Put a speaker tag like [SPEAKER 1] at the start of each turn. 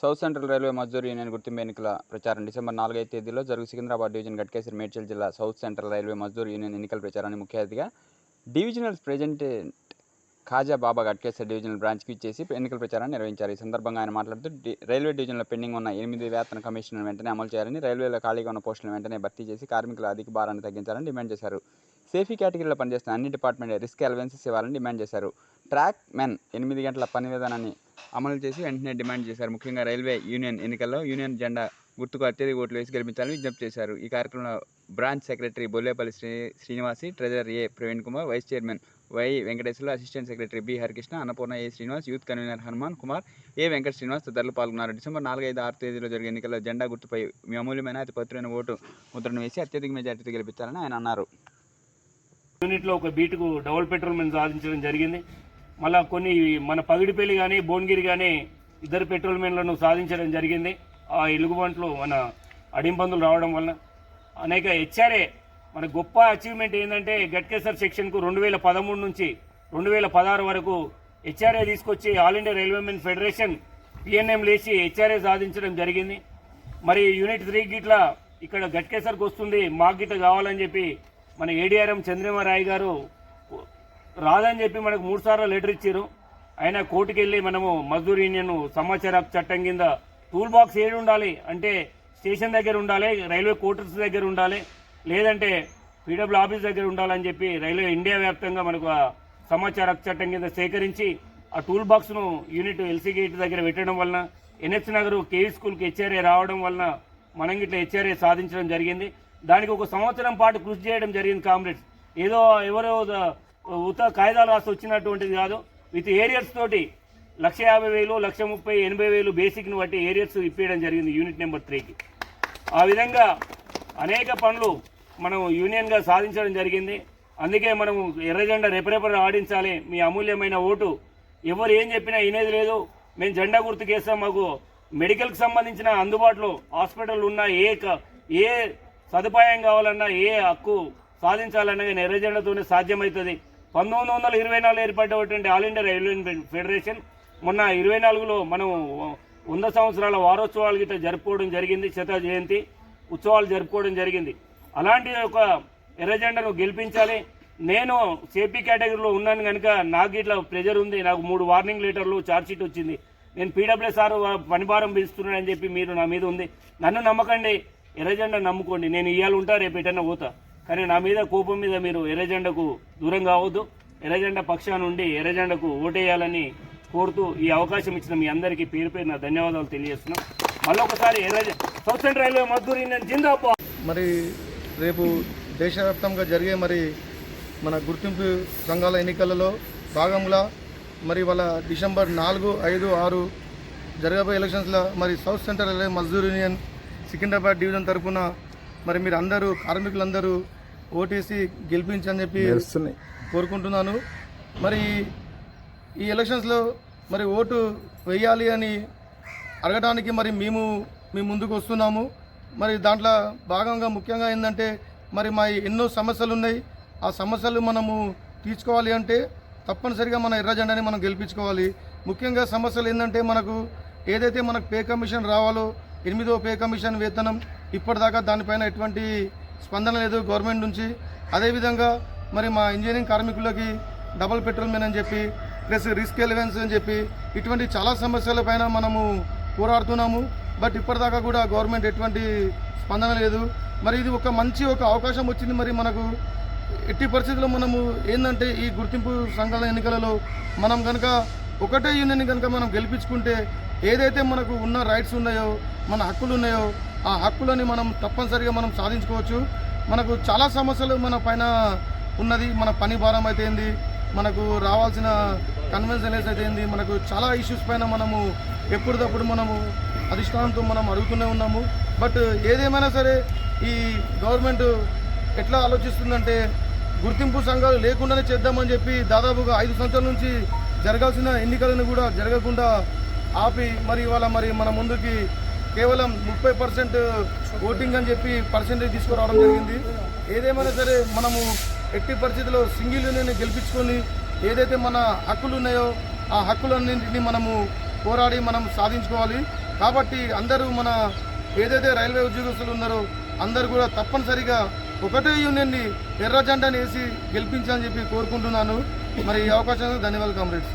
[SPEAKER 1] South central railway Mazdoor union గుర్తింపు ఎన్నికల ప్రచారం డిసెంబర్ నాలుగైదు తేదీలో జరుగు సికింద్రాబాద్ డివిజన్ గట్కేశ్వర మేడ్చల్ జిల్లా south central railway Mazdoor union ఎన్నికల ప్రచారాన్ని ముఖ్య అతిథిగా divisional president Khaja Baba Ghatkesar divisional బ్రాంచ్కి ఇచ్చేసి ఎన్నికల ప్రచారాన్ని నిర్వహించారు. ఈ సందర్భంగా ఆయన మాట్లాడుతూ రైల్వే డివిజన్లో పెండింగ్ ఉన్న ఎనిమిది వేతన కమిషన్ వెంటనే అమలు చేయాలని రైల్వేలో ఖాళీగా ఉన్న పోస్టులను వెంటనే భర్తీ చేసి కార్మికుల అధిక భారాన్ని తగ్గించాలని డిమాండ్ చేశారు. సేఫీ కేటగిరీలో పనిచేస్తున్న అన్ని డిపార్ట్మెంట్ రిస్క్ అలవెన్సెస్ ఇవ్వాలని డిమాండ్ చేశారు. ట్రాక్ మెన్ ఎనిమిది గంటల పని విధానాన్ని అమలు చేసి వెంటనే డిమాండ్ చేశారు. ముఖ్యంగా రైల్వే యూనియన్ ఎన్నికల్లో యూనియన్ జెండా గుర్తుకు అత్యధిక ఓట్లు వేసి గెలిపించాలని విజ్ఞప్తి చేశారు. ఈ కార్యక్రమంలో branch secretary Bollepalli Sri Srinivasi treasurer A Praveen Kumar vice chairman Y Venkateswarlu assistant secretary B Harikrishna Annapurna A Srinivas youth convener Hanuman Kumar A Venkata Srinivas తదితరులు పాల్గొన్నారు. డిసెంబర్ నాలుగైదు ఆరు తేదీలో జరిగే ఎన్నికల్లో జెండా గుర్తుపై మీ అమూల్యమైన అతి ఓటు ముద్రను వేసి అత్యధిక మెజార్టీతో గెలిపించాలని ఆయన అన్నారు.
[SPEAKER 2] యూనిట్లో ఒక బీటుకు డబుల్ పెట్రోల్ మేము సాధించడం జరిగింది. మళ్ళా కొన్ని మన పగిడిపల్లి కానీ భువనగిరి కానీ ఇద్దరు పెట్రోల్ మెన్లను సాధించడం జరిగింది. ఆ ఎలుగుబంట్లు మన అడింపందులు రావడం వలన అనేక హెచ్ఆర్ఏ మన గొప్ప అచీవ్మెంట్ ఏంటంటే గట్కేసర్ సెక్షన్కు రెండు వేల పదమూడు నుంచి రెండు వేల పదహారు వరకు హెచ్ఆర్ఏ తీసుకొచ్చి all India railwaymen federation PNM లేచి హెచ్ఆర్ఏ సాధించడం జరిగింది. మరి యూనిట్ త్రీ గిట్ల ఇక్కడ గట్కేసర్కి వస్తుంది మాకు గిట్ల కావాలని చెప్పి మన ఏడీఆర్ఎం చంద్రమారాయ్ గారు రాదని చెప్పి మనకు మూడుసార్లు లెటర్ ఇచ్చారు. ఆయన కోర్టుకు వెళ్ళి మనము మజ్దూర్ యూనియన్ సమాచార చట్టం కింద టూల్ బాక్స్ ఏడు ఉండాలి అంటే స్టేషన్ దగ్గర ఉండాలి రైల్వే క్వార్టర్స్ దగ్గర ఉండాలి లేదంటే పీడబ్ల్యూ ఆఫీస్ దగ్గర ఉండాలని చెప్పి రైల్వే ఇండియా వ్యాప్తంగా మనకు సమాచార చట్టం కింద సేకరించి ఆ టూల్ బాక్స్ను యూనిట్ ఎల్సీ గేట్ దగ్గర పెట్టడం వలన ఎన్హెచ్ నగర్ కేవీ స్కూల్కి హెచ్ఆర్ఏ రావడం వలన మనం ఇట్లా హెచ్ఆర్ఏ సాధించడం జరిగింది. దానికి ఒక సంవత్సరం పాటు కృషి చేయడం జరిగింది కామ్రేడ్స్. ఏదో ఎవరో ఉత కాయిదాలు రాసి వచ్చినటువంటిది కాదు. విత్ ఏరియర్స్ తోటి లక్ష యాభై వేలు లక్ష ముప్పై ఎనభై వేలు బేసిక్ని బట్టి ఏరియర్స్ ఇప్పించడం జరిగింది యూనిట్ నెంబర్ త్రీకి. ఆ విధంగా అనేక పనులు మనం యూనియన్గా సాధించడం జరిగింది. అందుకే మనం ఎర్రజెండా రెపరెపర ఆడించాలి. మీ అమూల్యమైన ఓటు. ఎవరు ఏం చెప్పినా వినేది లేదు. మేము జెండా గుర్తుకేస్తాం మాకు మెడికల్కి సంబంధించిన అందుబాటులో హాస్పిటల్ ఉన్న ఏ క- ఏ సదుపాయం కావాలన్నా ఏ హక్కు సాధించాలన్నా కానీ సాధ్యమవుతుంది. పంతొమ్మిది వందల ఇరవై నాలుగు ఏర్పడినటువంటి ఆల్ ఇండియా రైల్వే ఫెడరేషన్ మొన్న ఇరవై నాలుగులో మనం వంద సంవత్సరాల వారోత్సవాలు గిట్ట జరుపుకోవడం జరిగింది శత జయంతి ఉత్సవాలు జరుపుకోవడం జరిగింది. అలాంటి ఒక ఎర్రజెండాను గెలిపించాలి. నేను సేపీ కేటగిరీలో ఉన్నాను కనుక నాకు ఇట్లా ప్రెజర్ ఉంది. నాకు మూడు వార్నింగ్ లెటర్లు ఛార్జ్ షీట్ వచ్చింది. నేను పీడబ్ల్యూఎస్ఆర్ సార్ పనిభారం పిలుస్తున్నానని చెప్పి మీరు నా మీద ఉంది. నన్ను నమ్మకండి. ఎర్రజెండా నమ్ముకోండి. నేను ఇవాళ ఉంటా రేపు ఎటన్నా పోతా. కానీ నా మీద కోపం మీద మీరు ఎర్రజెండకు దూరం కావద్దు. ఎర్రజెండ పక్షాన ఉండి ఎర్రజెండకు ఓటేయాలని కోరుతూ ఈ అవకాశం ఇచ్చిన మీ అందరికీ పేరు పేరు నా ధన్యవాదాలు తెలియజేస్తున్నాం. మళ్ళొకసారి ఎర్రజె సౌత్ రైల్వే మద్దూరి నేను జిందాబాద్.
[SPEAKER 3] మరి రేపు దేశవ్యాప్తంగా జరిగే మరి మన గుర్తింపు సంఘాల ఎన్నికలలో భాగంగా మరి వాళ్ళ డిసెంబర్ నాలుగు ఐదు ఆరు జరగబోయే ఎలక్షన్స్లో మరి south central railway Mazdoor union Secunderabad division తరఫున మరి మీరు అందరూ కార్మికులందరూ ఓటేసి గెలిపించని చెప్పి కోరుకుంటున్నాను. మరి ఈ ఎలక్షన్స్లో మరి ఓటు వేయాలి అని అడగడానికి మరి మేము మీ ముందుకు వస్తున్నాము. మరి దాంట్లో భాగంగా ముఖ్యంగా ఏంటంటే మరి మా ఎన్నో సమస్యలు ఉన్నాయి. ఆ సమస్యలు మనము తీర్చుకోవాలి అంటే తప్పనిసరిగా మన ఎర్ర జెండాని మనం గెలిపించుకోవాలి. ముఖ్యంగా సమస్యలు ఏంటంటే మనకు ఏదైతే మనకు పే కమిషన్ రావాలో ఎనిమిదో పే కమిషన్ వేతనం ఇప్పటిదాకా దానిపైన ఎటువంటి స్పందన లేదు గవర్నమెంట్ నుంచి. అదేవిధంగా మరి మా ఇంజనీరింగ్ కార్మికులకి డబుల్ పెట్రోల్ మెన్ అని చెప్పి ప్లస్ రిస్క్ ఎలివెన్స్ అని చెప్పి ఇటువంటి చాలా సమస్యలపైన మనము పోరాడుతున్నాము. బట్ ఇప్పటిదాకా కూడా గవర్నమెంట్ ఎటువంటి స్పందన లేదు. మరి ఇది ఒక మంచి ఒక అవకాశం వచ్చింది. మరి మనకు ఎట్టి పరిస్థితుల్లో మనము ఏంటంటే ఈ గుర్తింపు సంఘాల ఎన్నికలలో మనం కనుక ఒకటే యూనియన్ కనుక మనం గెలిపించుకుంటే ఏదైతే మనకు ఉన్న రైట్స్ ఉన్నాయో మన హక్కులు ఉన్నాయో ఆ హక్కులని మనం తప్పనిసరిగా మనం సాధించుకోవచ్చు. మనకు చాలా సమస్యలు మన పైన ఉన్నది. మన పని భారం అయితే ఏంది? మనకు రావాల్సిన కన్వెన్షన్స్ అయితే ఏంది? మనకు చాలా ఇష్యూస్ పైన మనము ఎప్పటికప్పుడు మనము అధిష్టానంతో మనం అడుగుతూనే ఉన్నాము. బట్ ఏదేమైనా సరే ఈ గవర్నమెంట్ ఎట్లా ఆలోచిస్తుందంటే గుర్తింపు సంఘాలు లేకుండానే చేద్దామని చెప్పి దాదాపుగా ఐదు సంవత్సరాల నుంచి జరగాల్సిన ఎన్నికలను కూడా జరగకుండా ఆపి మరి ఇవాళ మరి మన ముందుకి కేవలం ముప్పై పర్సెంట్ ఓటింగ్ అని చెప్పి పర్సెంటేజ్ తీసుకురావడం జరిగింది. ఏదేమైనా సరే మనము ఎట్టి పరిస్థితుల్లో సింగిల్ యూనియన్ గెలిపించుకొని ఏదైతే మన హక్కులు ఉన్నాయో ఆ హక్కులన్నింటినీ మనము పోరాడి మనం సాధించుకోవాలి. కాబట్టి అందరూ మన ఏదైతే రైల్వే ఉద్యోగస్తులు ఉన్నారో అందరూ కూడా తప్పనిసరిగా ఒకటే యూనియన్ని ఎర్ర జెండాని వేసి గెలిపించాలని చెప్పి కోరుకుంటున్నాను. మరి ఈ అవకాశానికి ధన్యవాదాలు కామ్రేడ్స్.